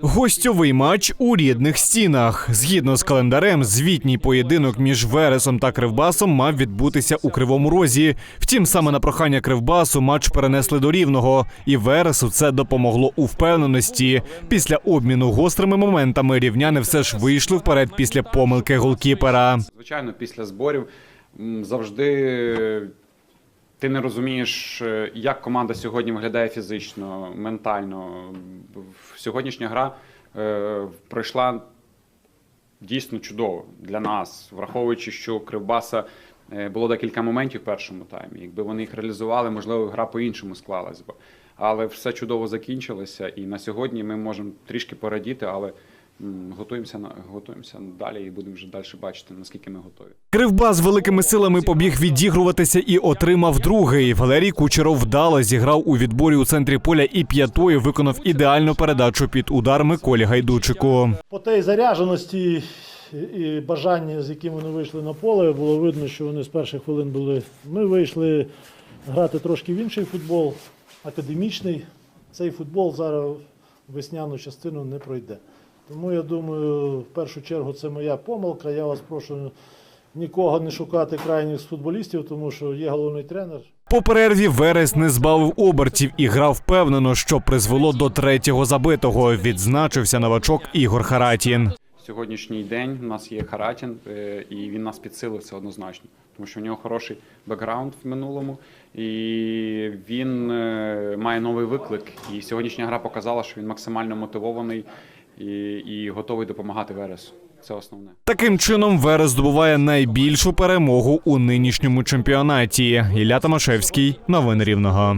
Гостьовий матч у рідних стінах. Згідно з календарем, звітній поєдинок між Вересом та Кривбасом мав відбутися у Кривому Розі. Втім, саме на прохання Кривбасу матч перенесли до рівного, і Вересу це допомогло у впевненості. Після обміну гострими моментами рівняни все ж вийшли вперед після помилки голкіпера. Звичайно, після зборів завжди ти не розумієш, е, як команда сьогодні виглядає фізично, ментально. Сьогоднішня гра е, пройшла дійсно чудово для нас, враховуючи, що Кривбаса е, було декілька моментів в першому таймі. Якби вони їх реалізували, можливо, гра по-іншому склалась би. Але все чудово закінчилося, і на сьогодні ми можемо трішки порадіти, але готуємося на готуємося далі і будемо вже далі бачити, наскільки ми готові. Кривбас великими силами побіг відігруватися і отримав другий. Валерій Кучеров вдало зіграв у відборі у центрі поля і п'ятою виконав ідеальну передачу під удар Миколі Гайдучику. По тій зарядженості і бажанні, з яким вони вийшли на поле, було видно, що вони з перших хвилин були. Ми вийшли грати трошки в інший футбол, академічний. Цей футбол зараз весняну частину не пройде. Тому я думаю, в першу чергу це моя помилка. Я вас прошу нікого не шукати крайніх з футболістів, тому що є головний тренер. По перерві Верес не збавив обертів і грав впевнено, що призвело до третього забитого. Відзначився новачок Ігор Харатін. Сьогоднішній день у нас є Харатін, е, і він нас підсилив це однозначно, тому що у нього хороший бекграунд в минулому, і він е, має новий виклик. І сьогоднішня гра показала, що він максимально мотивований і, і готовий допомагати Вересу. Це основне. Таким чином Верес здобуває найбільшу перемогу у нинішньому чемпіонаті. Ілля Томашевський, новини Рівного.